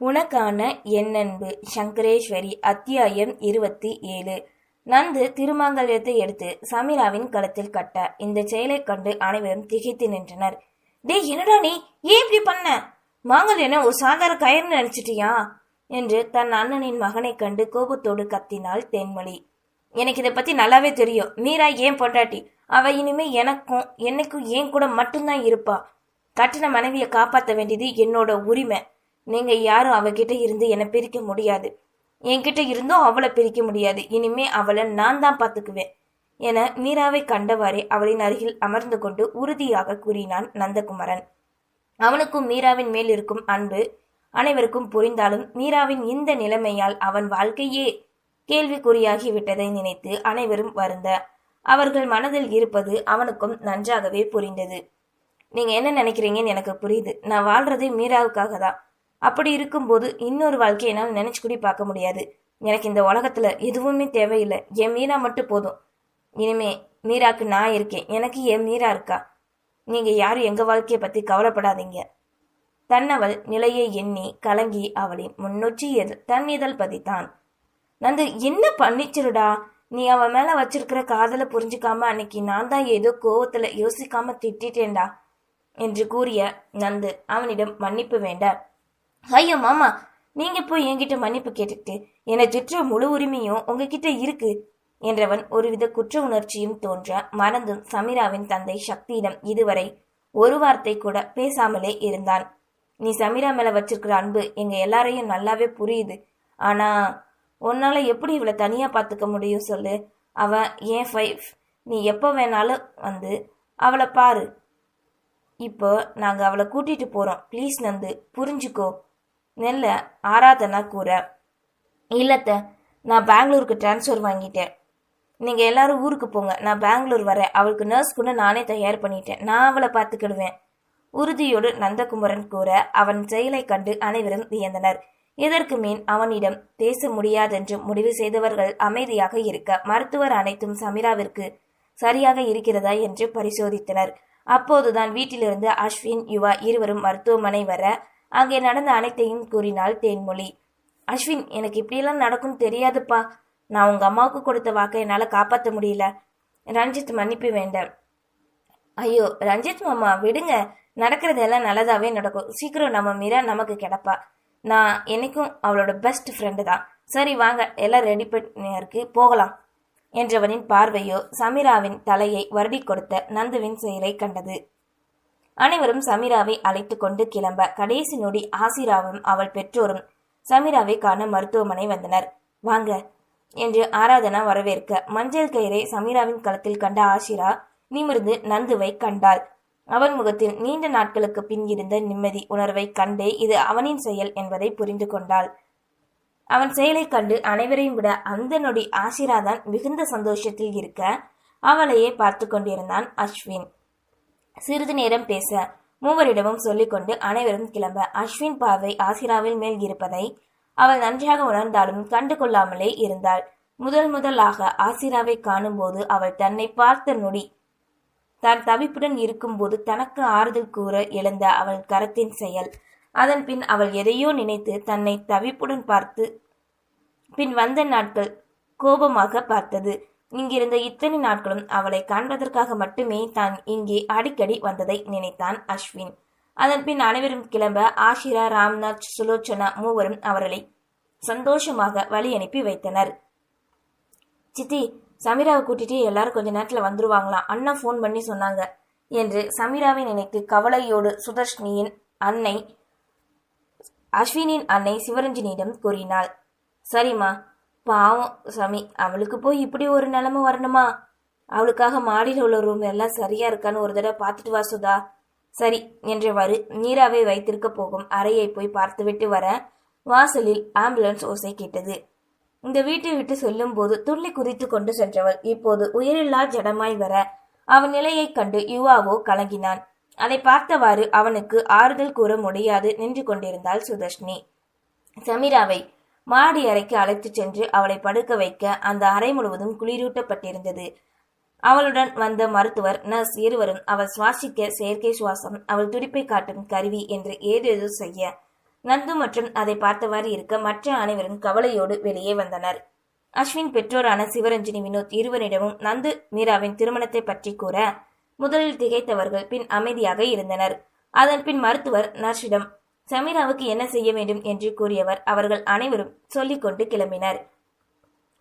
உனக்கான எண்ணன்பு. சங்கரேஸ்வரி அத்தியாயம் இருபத்தி ஏழு. நந்து திருமாங்கல்யத்தை எடுத்து சமீராவின் கழுத்தில் கட்ட இந்த செயலைக் கண்டு அனைவரும் திகைத்து நின்றனர். டேய் என்னடா நீ? ஏன் இப்படி பண்ண? மாங்கல்யனை ஒரு சாதாரண கயர்னு நினைச்சிட்டியா? என்று தன் அண்ணனின் மகனைக் கண்டு கோபத்தோடு கத்தினாள் தென்மொழி. எனக்கு இதை பத்தி நல்லாவே தெரியும். மீரா ஏன் பொண்டாட்டி? அவ இனிமே எனக்கும் என்னைக்கும் ஏன் கூட மட்டும்தான் இருப்பா. கட்டின மனைவியை காப்பாற்ற வேண்டியது என்னோட உரிமை. நீங்க யாரும் அவகிட்ட இருந்து என்னை பிரிக்க முடியாது. என்கிட்ட இருந்தும் அவளை பிரிக்க முடியாது. இனிமே அவளை நான் தான் பார்த்துக்குவேன் என மீராவை கண்டவாறே அவளின் அருகில் அமர்ந்து கொண்டு உறுதியாக கூறினான் நந்தகுமரன். அவனுக்கும் மீராவின் மேல் இருக்கும் அன்பு அனைவருக்கும் புரிந்தாலும் மீராவின் இந்த நிலைமையால் அவன் வாழ்க்கையே கேள்விக்குறியாகி விட்டதை நினைத்து அனைவரும் வருந்த அவர்கள் மனதில் இருப்பது அவனுக்கும் நன்றாகவே புரிந்தது. நீங்க என்ன நினைக்கிறீங்கன்னு எனக்கு புரியுது. நான் வாழ்றதே மீராவுக்காக தான். அப்படி இருக்கும்போது இன்னொரு வாழ்க்கையை என்னால் நினைச்சு கூட பார்க்க முடியாது. எனக்கு இந்த உலகத்துல எதுவுமே தேவையில்லை. என் மீரா மட்டும் போதும். இனிமே மீராக்கு நான் இருக்கேன். எனக்கு என் மீரா இருக்கா? நீங்க யாரும் எங்க வாழ்க்கையை பத்தி கவலைப்படாதீங்க. தன்னவள் நிலையை எண்ணி கலங்கி அவளின் முன்னொச்சி எது? தன் இதழ் பதித்தான். நந்து என்ன பண்ணிச்சிருடா? நீ அவன் மேல வச்சிருக்கிற காதலை புரிஞ்சுக்காம அன்னைக்கு நான் தான் ஏதோ கோவத்துல யோசிக்காம திட்டிட்டேன்டா என்று கூறிய நந்து அவனிடம் மன்னிப்பு வேண்ட ஐயோ மாமா நீங்க போய் என்கிட்ட மன்னிப்பு கேட்டுக்கிட்டு என்னை சுற்ற முழு உரிமையும் உங்ககிட்ட இருக்கு என்றவன் ஒருவித குற்ற உணர்ச்சியும் தோன்ற மறந்தும் சமீராவின் தந்தை சக்தியிடம் இதுவரை ஒரு வார்த்தை கூட பேசாமலே இருந்தான். நீ சமீரா மேல வச்சிருக்கிற அன்பு எங்க எல்லாரையும் நல்லாவே புரியுது. ஆனா உன்னால எப்படி இவளை தனியா பாத்துக்க முடியும் சொல்லு? அவ ஏன் ஃபைவ் நீ எப்போ வேணாலும் வந்து அவளை பாரு. இப்போ நாங்க அவளை கூட்டிட்டு போறோம். ப்ளீஸ் நந்து புரிஞ்சுக்கோ. நெல்ல ஆராதனா கூற இல்லத்த நான் பெங்களூருக்கு டிரான்ஸ்ஃபர் வாங்கிட்டேன். நீங்க எல்லாரும் ஊருக்கு போங்க. நான் பெங்களூர் வரேன். அவளுக்கு நர்ஸ் கூட நானே தயார் பண்ணிட்டேன். நான் அவளை பார்த்துக்கிடுவேன். உறுதியோடு நந்தகுமரன் கூற அவன் செயலை கண்டு அனைவரும் வியந்தனர். இதற்கு மேல் அவனிடம் பேச முடியாதென்று முடிவு செய்தவர்கள் அமைதியாக இருக்க மருத்துவர் அனைத்தும் சமீராவிற்கு சரியாக இருக்கிறதா என்று பரிசோதித்தனர். அப்போதுதான் வீட்டிலிருந்து அஸ்வின் யுவா இருவரும் மருத்துவமனை வர அங்கே நடந்த அனைத்தையும் கூறினாள் தேன்மொழி. அஸ்வின் எனக்கு இப்படியெல்லாம் நடக்கும்னு தெரியாதுப்பா. நான் உங்க அம்மாவுக்கு கொடுத்த வாக்கை என்னால காப்பாற்ற முடியல. ரஞ்சித் மன்னிப்பு வேண்டாம். ஐயோ ரஞ்சித் மாமா விடுங்க. நடக்கிறதெல்லாம் நல்லதாவே நடக்கும். சீக்கிரம் நம்ம மீரா நமக்கு கிடப்பா. நான் என்னைக்கும் அவளோட பெஸ்ட் ஃப்ரெண்டு தான். சரி வாங்க. எல்லாம் ரெடி பண்ணியிருக்கு போகலாம். என்றவனின் பார்வையோ சமீராவின் தலையை வருடி கொடுத்த நந்துவின் செயலை கண்டது. அனைவரும் சமீராவை அழைத்து கொண்டு கிளம்ப கடைசி நொடி ஆசிராவும் அவள் பெற்றோரும் சமீராவை காண மருத்துவமனை வந்தனர். வாங்க என்று ஆராதனா வரவேற்க மஞ்சள் கயிறை சமீராவின் களத்தில் கண்ட ஆசிரா நிமிர்ந்து நந்துவை கண்டாள். அவன் முகத்தில் நீண்ட நாட்களுக்கு பின் இருந்த நிம்மதி உணர்வை கண்டே இது அவனின் செயல் என்பதை புரிந்து கொண்டாள். அவன் செயலை கண்டு அனைவரையும் விட அந்த நொடி ஆசிராதான் மிகுந்த சந்தோஷத்தில் இருக்க அவளையே பார்த்து கொண்டிருந்தான் அஸ்வின். சிறிது நேரம் பேச மூவரிடமும் சொல்லிக்கொண்டு அனைவரும் கிளம்ப அஸ்வின் பார்வை ஆசிராவில் மேல் இருப்பதை அவள் நன்றாக உணர்ந்தாலும் கண்டு கொள்ளாமலே இருந்தாள். முதல் முதலாக ஆசிராவை காணும்போது அவள் தன்னை பார்த்த நொடி தான் தவிப்புடன் இருக்கும்போது தனக்கு ஆறுதல் கூற எழுந்த அவள் கரத்தின் செயல். அதன் பின் அவள் எதையோ நினைத்து தன்னை தவிப்புடன் பார்த்து பின் வந்த நாட்கள் கோபமாக பார்த்தது. இங்கிருந்த இத்தனை நாட்களும் அவளை காண்பதற்காக மட்டுமே தான் இங்கே அடிக்கடி வந்ததை நினைத்தான் அஸ்வின். அதன் பின் அனைவரும் கிளம்ப ஆஷிரா ராம்நாத் சுலோச்சனா மூவரும் அவர்களை சந்தோஷமாக வழி அனுப்பி வைத்தனர். சித்தி சமீராவை கூட்டிட்டு எல்லாரும் கொஞ்ச நேரத்துல வந்துருவாங்களாம் அண்ணா ஃபோன் பண்ணி சொன்னாங்க என்று சமீராவை நினைத்து கவலையோடு சுதர்ஷினியின் அன்னை அஸ்வினின் அன்னை சிவரஞ்சனியிடம் கூறினாள். சரிம்மா பாவம் சமி. அவளுக்கு போய் இப்படி ஒரு நிலைமை வரணுமா? அவளுக்காக மாடியில் உள்ள ரூம் எல்லாம் சரியா இருக்கான்னு ஒரு தடவை பார்த்துட்டு வா சுதா. சரி என்றவாறு நீராவை வைத்திருக்க போகும் அறையை போய் பார்த்துவிட்டு வர வாசலில் ஆம்புலன்ஸ் ஓசை கேட்டது. இந்த வீட்டை விட்டு செல்லும் போது துள்ளி குதித்து கொண்டு சென்றவள் இப்போது உயிரில்லா ஜடமாய் வர அவன் நிலையைக் கண்டு யுவாவோ கலங்கினான். அதை பார்த்தவாறு அவனுக்கு ஆறுதல் கூற முடியாது நின்று கொண்டிருந்தாள் சுதர்ஷினி. சமீராவை மாடி அறைக்கு அழைத்துச் சென்று அவளை படுக்க வைக்க அந்த அறை முழுவதும் குளிரூட்டப்பட்டிருந்தது. அவளுடன் வந்த மருத்துவர் நர்ஸ் இருவரும் அவள் சுவாசிக்க செயற்கை சுவாசம் அவள் துடிப்பை காட்டும் கருவி என்று ஏதேதோ செய்ய நந்து மற்றும் அதை பார்த்தவாறு இருக்க மற்ற அனைவரும் கவலையோடு வெளியே வந்தனர். அஸ்வின் பெற்றோரான சிவரஞ்சினி வினோத் இருவரிடமும் நந்து மீராவின் திருமணத்தை பற்றி கூற முதலில் திகைத்தவர்கள் பின் அமைதியாக இருந்தனர். அதன் பின் மருத்துவர் நர்ஸிடம் சமீராவுக்கு என்ன செய்ய வேண்டும் என்று கூறியவர் அவர்கள் அனைவரும் சொல்லிக்கொண்டு கிளம்பினர்.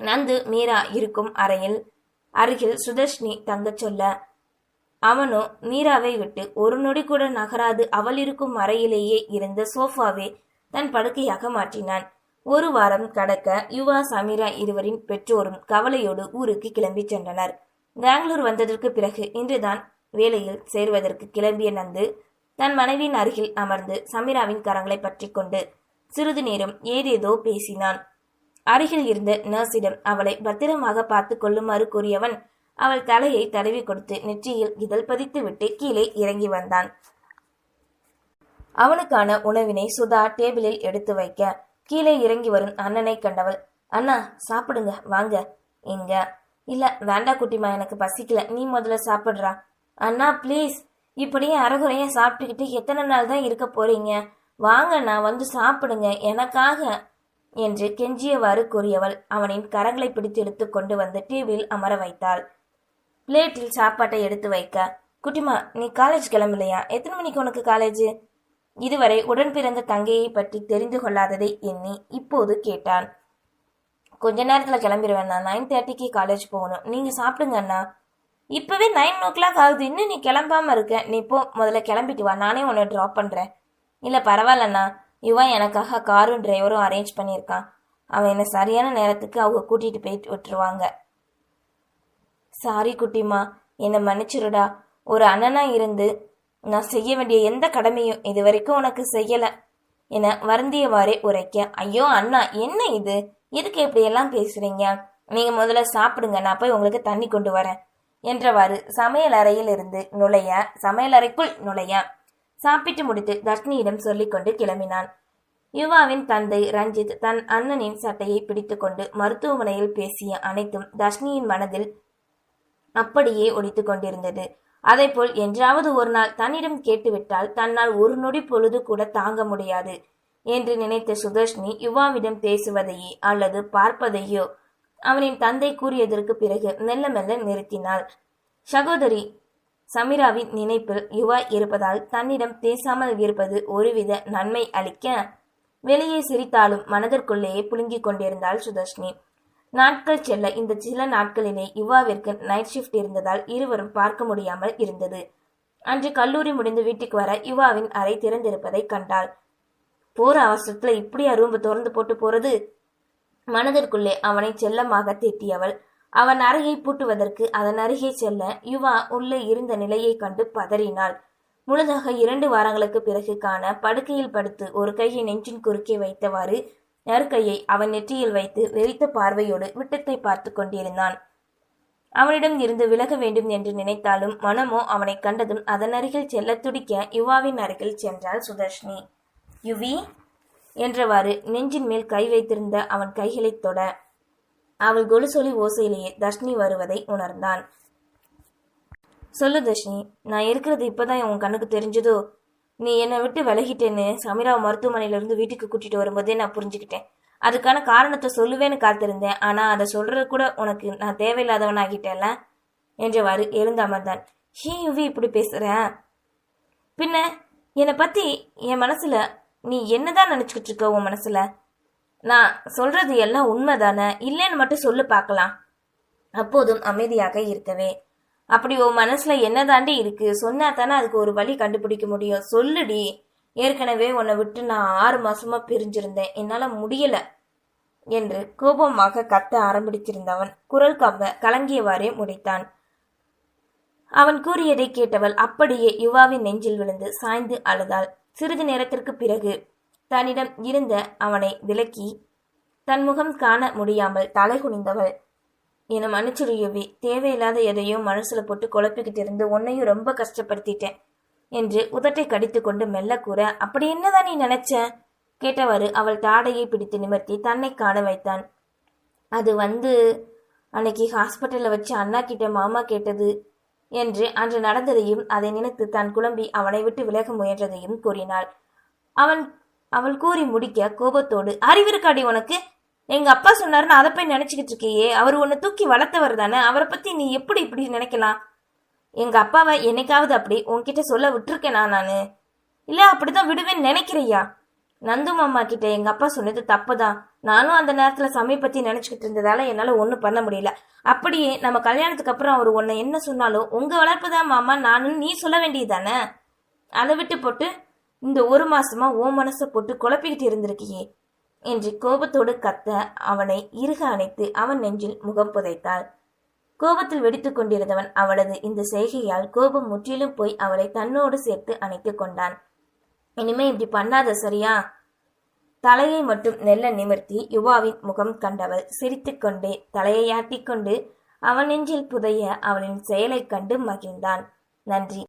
நந்து மீரா இருக்கும் அறையில் அருகில் சுதர்ஷினி தங்கச் சொல்ல அவனோ மீராவை விட்டு ஒரு நொடி கூட நகராது. அவள் இருக்கும் அறையிலேயே இருந்த சோஃபாவை தன் படுக்கையாக மாற்றினான். ஒரு வாரம் கடக்க யுவா சமீரா இருவரின் பெற்றோரும் கவலையோடு ஊருக்கு கிளம்பி சென்றனர். பெங்களூர் வந்ததற்கு பிறகு இன்றுதான் வேலையில் சேருவதற்கு கிளம்பிய நந்து தன் மனைவியின் அருகில் அமர்ந்து சமீராவின் கரங்களை பற்றி கொண்டு சிறிது நேரம் ஏதேதோ பேசினான். அருகில் இருந்த நர்ஸிடம் அவளை பத்திரமாக பார்த்து கொள்ளுமாறு கூறியவன் அவள் தலையை தடவி கொடுத்து நெற்றியில் இதழ் பதித்து விட்டு கீழே இறங்கி வந்தான். அவனுக்கான உணவினை சுதா டேபிளில் எடுத்து வைக்க கீழே இறங்கி வரும் அண்ணனை கண்டவள் அண்ணா சாப்பிடுங்க வாங்க. இங்க இல்ல வேண்டா குட்டிமா எனக்கு பசிக்கல. நீ முதல்ல சாப்பிடுறா. அண்ணா ப்ளீஸ் இப்படியே அறகுறையா சாப்பிட்டுக்கிட்டு எத்தனை நாள் தான் இருக்க போறீங்க? வாங்க நான் வந்து சாப்பிடுங்க எனக்காக. என்று கெஞ்சியவாறு கூறியவள் அவனின் கரங்களை பிடித்து இழுத்து கொண்டு வந்து டிவியில் அமர வைத்தாள். பிளேட்டில் சாப்பாட்டை எடுத்து வைக்க குட்டிமா நீ காலேஜ் கிளம்பலையா? எத்தனை மணிக்கு உனக்கு காலேஜ்? இதுவரை உடன் பிறந்த தங்கையை பற்றி தெரிந்து கொள்ளாததை எண்ணி இப்போது கேட்டான். கொஞ்ச நேரத்துல கிளம்பிடுவேண்ணா நைன் தேர்ட்டிக்கு காலேஜ் போகணும். நீங்க சாப்பிடுங்க அண்ணா. இப்போவே நைன் ஓ கிளாக் ஆகுது. இன்னும் நீ கிளம்பாம இருக்க. நீ போ. முதல்ல கிளம்பிட்டு வா. நானே உன்னை ட்ராப் பண்ணுறேன் இல்லை பரவாயில்லண்ணா. இவன் எனக்காக காரும் டிரைவரும் அரேஞ்ச் பண்ணியிருக்கான். அவன் என்னை சரியான நேரத்துக்கு அவங்க கூட்டிகிட்டு போயிட்டு விட்டுருவாங்க. சாரி குட்டிமா என்னை மன்னிச்சிருடா. ஒரு அண்ணனாக இருந்து நான் செய்ய வேண்டிய எந்த கடமையும் இது வரைக்கும் உனக்கு செய்யலை. என வருந்தியவாறே உரைக்க. ஐயோ அண்ணா என்ன இது? எதுக்கு இப்படியெல்லாம் பேசுறீங்க? நீங்க முதல்ல சாப்பிடுங்க. நான் போய் உங்களுக்கு தண்ணி கொண்டு வரேன். என்றவாறு சமையல் அறையில் இருந்து நுழைய சமையல் அறைக்குள் நுழைய சாப்பிட்டு முடித்து தர்ஷினியிடம் சொல்லிக்கொண்டு கிளம்பினான். யுவாவின் தந்தை ரஞ்சித் தன் அண்ணனின் சட்டையை பிடித்துக்கொண்டு மருத்துவமனையில் பேசிய அனைத்தும் தர்ஷினியின் மனதில் அப்படியே ஒடித்துக் கொண்டிருந்தது. அதைப்போல் என்றாவது ஒரு நாள் தன்னிடம் கேட்டுவிட்டால் தன்னால் ஒரு நொடி பொழுது கூட தாங்க முடியாது என்று நினைத்த சுதர்ஷினி யுவாவிடம் பேசுவதையே அல்லது பார்ப்பதையோ அவனின் தந்தை கூறியதற்கு பிறகு மெல்ல மெல்ல நிறுத்தினாள். சகோதரி சமீராவின் நினைப்பில் யுவா இருப்பதால் தன்னிடம் பேசாமல் இருப்பது ஒருவித நன்மை அளிக்க வெளியே சிரித்தாலும் மனதிற்குள்ளேயே புழுங்கிக் கொண்டிருந்தாள் சுதர்ஷினி. நாட்கள் செல்ல இந்த சில நாட்களிலே யுவாவிற்கு நைட் ஷிஃப்ட் இருந்ததால் இருவரும் பார்க்க முடியாமல் இருந்தது. அன்று கல்லூரி முடிந்து வீட்டுக்கு வர யுவாவின் அறை திறந்திருப்பதை கண்டாள். போற அவசரத்துல இப்படியா ரூம்பு திறந்து போட்டு போறது? மனதிற்குள்ளே அவனை செல்லமாக திட்டியவள் அவன் அறையை பூட்டுவதற்கு அதன் அருகே செல்ல யுவா உள்ளே இருந்த நிலையை கண்டு பதறினாள். முழுதாக இரண்டு வாரங்களுக்கு பிறகு காண படுக்கையில் படுத்து ஒரு கையை நெஞ்சின் குறுக்கே வைத்தவாறு நறுக்கையை அவன் நெற்றியில் வைத்து வெறித்த பார்வையோடு விட்டத்தை பார்த்து கொண்டிருந்தான். அவனிடம் இருந்து விலக வேண்டும் என்று நினைத்தாலும் மனமோ அவனை கண்டதும் அதன் அருகில் செல்ல துடிக்க யுவாவின் அருகில் சென்றாள் சுதர்ஷினி. யுவி என்றவாறு நெஞ்சின் மேல் கை வைத்திருந்த அவன் கைகளைத் தொட அவள் கொலுசொலி ஓசையிலேயே தர்ஷினி வருவதை உணர்ந்தான். சொல்லு தர்ஷினி நான் இருக்கிறது இப்பதான் உன் கண்ணுக்கு தெரிஞ்சதோ? நீ என்னை விட்டு விலகிட்டேன்னு சமீரா மருத்துவமனையிலிருந்து வீட்டுக்கு கூட்டிட்டு வரும்போதே நான் புரிஞ்சுக்கிட்டேன். அதுக்கான காரணத்தை சொல்லுவேன்னு காத்திருந்தேன். ஆனா அதை சொல்றது கூட உனக்கு நான் தேவையில்லாதவன் ஆகிட்டேன்ல என்றவாறு எழுந்து அமர்ந்தான். ஏன் யுவி இப்படி பேசுற? பின்ன என்னை பத்தி என் மனசுல நீ என்னதான் நினைச்சுக்கிட்டு இருக்க உன் மனசுல? நான் சொல்றது எல்லாம் உண்மைதானே? இல்லைன்னு மட்டும் சொல்லு பார்க்கலாம். அப்போதும் அமைதியாக இருக்கவே. அப்படி உன் மனசுல என்னதாண்டி இருக்கு? சொன்னா தானே அதுக்கு ஒரு வழி கண்டுபிடிக்க முடியும். சொல்லுடி. ஏற்கனவே உன்னை விட்டு நான் ஆறு மாசமா பிரிஞ்சிருந்தேன். என்னால முடியல என்று கோபமாக கத்த ஆரம்பித்திருந்தவன் குரல் கம்ப கலங்கியவாறே முடித்தான். அவன் கூறியதை கேட்டவள் அப்படியே யுவாவின் நெஞ்சில் விழுந்து சாய்ந்து அழுதாள். சிறிது நேரத்திற்கு பிறகு தன்னிடம் இருந்த அவனை விலக்கி தன் முகம் காண முடியாமல் தலை குனிந்தவள். என்னை மன்னிச்சிரு யுவி. தேவையில்லாத எதையும் மனசுல போட்டு குழப்பிக்கிட்டு இருந்து உன்னையும் ரொம்ப கஷ்டப்படுத்திட்டேன் என்று உதட்டை கடித்துக்கொண்டு மெல்ல கூற அப்படி என்னதான் நீ நினைச்ச? கேட்டவாறு அவள் தாடையை பிடித்து நிமிர்த்தி தன்னை காண வைத்தான். அது வந்து அன்னைக்கு ஹாஸ்பிட்டல்ல வச்சு அண்ணா கிட்ட மாமா கேட்டது என்று அன்று நடந்ததையும் அதை நினைத்து தான் குழம்பி அவனை விட்டு விலக முயன்றதையும் கூறினாள். அவன் அவள் கூறி முடிக்க கோபத்தோடு அறிவிருக்காடி உனக்கு? எங்க அப்பா சொன்னாருன்னு அதை போய் நினைச்சுக்கிட்டு இருக்கியே. அவர் உன்னை தூக்கி வளர்த்தவர் தானே. அவரை பத்தி நீ எப்படி இப்படி நினைக்கலாம்? எங்க அப்பாவை என்னைக்காவது அப்படி உன்கிட்ட சொல்ல விட்டுருக்கேனா நானு? இல்ல அப்படிதான் விடுவேன்னு நினைக்கிறியா? நந்து மாமா கிட்ட எங்க அப்பா சொன்னது தப்புதான். நானும் அந்த நேரத்துல சமயம் பத்தி நினைச்சுக்கிட்டு இருந்ததால என்னால ஒண்ணும் பண்ண முடியல. அப்படியே நம்ம கல்யாணத்துக்கு அப்புறம் அவர் உன்னை என்ன சொன்னாலும் உங்க வளர்ப்பு தான் மாமா நானும் நீ சொல்ல வேண்டியதானே அதை விட்டு போட்டு இந்த ஒரு மாசமா ஓ மனசை போட்டு குழப்பிக்கிட்டு இருந்திருக்கியே. என்று கோபத்தோடு கத்த அவனை இறுக அணைத்து அவன் நெஞ்சில் முகம் புதைத்தாள். கோபத்தில் வெடித்துக் கொண்டிருந்தவன் அவளது இந்த செய்கையால் கோபம் முற்றிலும் போய் அவளை தன்னோடு சேர்த்து அணைத்துக் கொண்டான். இனிமே இப்படி பண்ணாத சரியா? தலையை மட்டும் நெல்ல நிமிர்த்தி யுவாவின் முகம் கண்டவள் சிரித்துக்கொண்டே தலையை ஆட்டிக்கொண்டு அவன் நெஞ்சில் புதைய அவளின் செயலைக் கண்டு மகிழ்ந்தான். நன்றி.